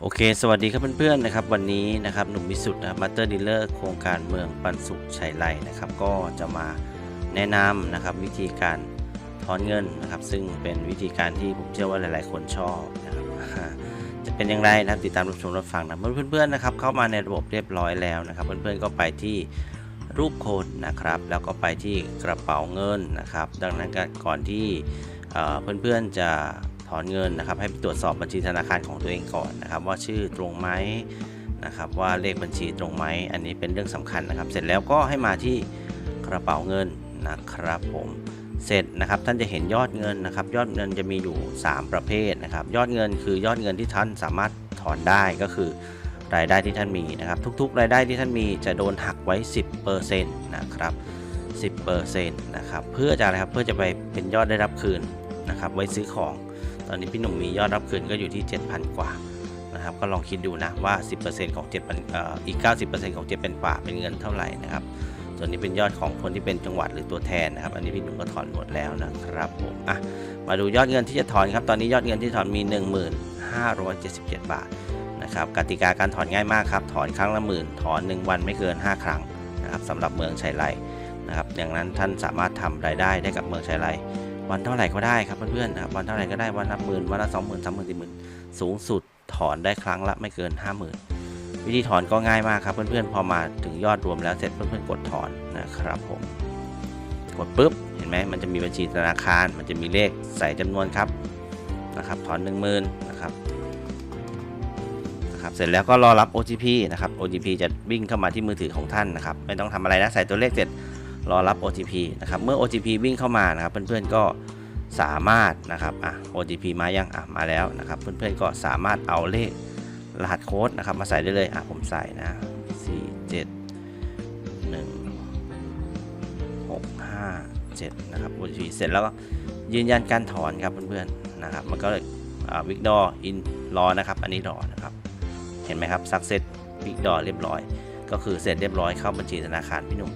โอเค สวัสดีครับเพื่อนๆนะครับ วันนี้นะครับหนุ่มวิสุทธ์นะมาสเตอร์ดีลเลอร์โครงการเมืองปันสุขชัยไลนะครับ ก็จะมาแนะนำนะครับวิธีการถอนเงินนะครับ ซึ่งเป็นวิธีการที่ผมเชื่อว่าหลายๆ คนชอบนะครับจะเป็นอย่างไรนะครับติดตามรับชมรับฟังนะเพื่อนๆนะครับเข้ามาในระบบเรียบร้อยแล้วนะครับเพื่อนๆก็ไปที่รูปโคนนะครับ แล้วก็ไปที่กระเป๋าเงินนะครับ ดังนั้นก่อนที่เพื่อนๆจะ อนเงินนะครับ ให้ไปตรวจสอบบัญชีธนาคารของตัวเองก่อนนะครับ ว่าชื่อตรงไหมนะครับ ว่าเลขบัญชีตรงไหมอันนี้เป็นเรื่องสำคัญนะครับ เสร็จแล้วก็ให้มาที่กระเป๋าเงินนะครับผมเสร็จนะครับท่านจะเห็นยอดเงินนะครับ ยอดเงินจะมีอยู่ 3 ประเภทนะครับ ยอดเงินคือยอดเงินที่ท่านสามารถถอนได้ก็คือรายได้ที่ท่านมีนะครับ ทุกๆ รายได้ที่ท่านมีจะโดนหักไว้ 10%นะครับ10%นะครับเพื่อจะอะไรครับเพื่อจะไปเป็นยอดได้รับคืนนะครับ ไว้ซื้อของ ตอนนี้พี่หนุ่มมียอดรับคืนก็อยู่ที่ 7,000 กว่านะครับ ก็ลองคิดดูนะว่า 10%ของ7,000เอ่ออีก 90%ของ7,000กว่าเป็นเงินเท่าไหร่นะครับ ส่วนนี้เป็นยอดของคนที่เป็นจังหวัดหรือตัวแทนนะครับ อันนี้พี่หนุ่มก็ถอนหมดแล้วนะครับผมอะมาดูยอดเงินที่จะถอนครับ ตอนนี้ยอดเงินที่ถอนมี 1577 บาทนะครับกติกาการถอนง่ายมากครับ ถอนครั้งละหมื่น ถอน 1 วันไม่เกิน 5 ครั้งนะครับสำหรับเมืองชัยไรนะครับอย่างนั้นท่านสามารถทำรายได้ได้กับเมืองชัยไร วันเท่าไหร่ก็ได้ครับเพื่อนๆนะครับวันเท่าไหร่ก็ได้วันละหมื่นวันละสองหมื่นสามหมื่นสี่หมื่นสูงสุดถอนได้ครั้งละไม่เกิน5 0,000วิธีถอนก็ง่ายมากครับเพื่อนๆพอมาถึงยอดรวมแล้วเสร็จเพื่อนๆกดถอนนะครับผมกดปุ๊บเห็นไหมมันจะมีบัญชีธนาคาร มันจะมีเลขใส่จำนวนครับนะครับถอน1 0,000นะครับนะครับเสร็จแล้วก็รอรับ OTP นะครับ OTP จะวิ่งเข้ามาที่มือถือของท่านนะครับไม่ต้องทำอะไรนะใส่ตัวเลขเสร็จ รอรับ OTP นะครับ เมื่อ OTP วิ่งเข้ามานะครับ เพื่อนๆก็สามารถนะครับอะ OTP มายังอะมาแล้วนะครับ เพื่อนๆก็สามารถเอาเลขรหัสโค้ดนะครับ มาใส่ได้เลยอะผมใส่นะ4 7 1 6 5 7นะครับ OTP เสร็จแล้วก็ยืนยันการถอนครับเพื่อนๆนะครับ มันก็วิกดออินรอนะครับ อันนี้รอนะครับ เห็นไหมครับ success big door เรียบร้อย ก็คือเสร็จเรียบร้อยเข้าบัญชีธนาคารพี่หนุ่ม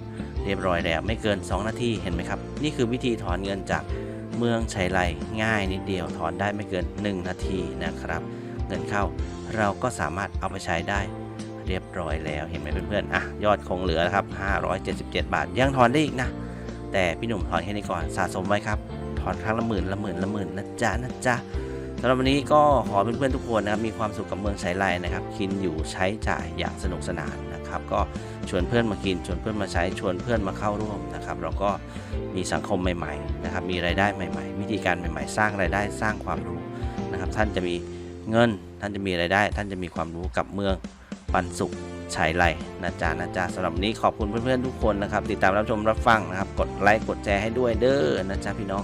รียบร้อยแล้วไม่เกิน 2 นาทีเห็นไหมครับ นี่คือวิธีถอนเงินจากเมืองชัยไรง่ายนิดเดียวถอนได้ไม่เกิน 1 นาทีนะครับ เงินเข้าเราก็สามารถเอาไปใช้ได้เรียบร้อยแล้วเห็นไหมเพื่อนๆอะยอดคงเหลือครับ 577 บาทยังถอนได้อีกนะ แต่พี่หนุ่มถอนแค่นี้ก่อนสะสมไว้ครับ ถอนครั้งละหมื่นละหมื่นละหมื่นนะจ๊ะนะจ๊ะ สำหรับวันนี้ก็ขอเพื่อนๆทุกคนนะครับมีความสุขกับเมืองไชไลนะครับกินอยู่ใช้จ่ายอย่างสนุกสนานนะครับก็ชวนเพื่อนมากินชวนเพื่อนมาใช้ชวนเพื่อนมาเข้าร่วมนะครับเราก็มีสังคมใหม่ๆนะครับมีรายได้ใหม่ ๆ วิธีการใหม่ ๆ สร้างรายได้สร้างความรู้นะครับท่านจะมีเงินท่านจะมีรายได้ ท่านจะมีความรู้กับเมืองปันสุขชัยไลนะจ๊ะนะจ๊ะสำหรับนี้ขอบคุณเพื่อนๆทุกคนนะครับ ติดตามรับชมรับฟังนะครับ กดไลค์กดแชร์ให้ด้วยเด้อนะจ๊ะพี่น้อง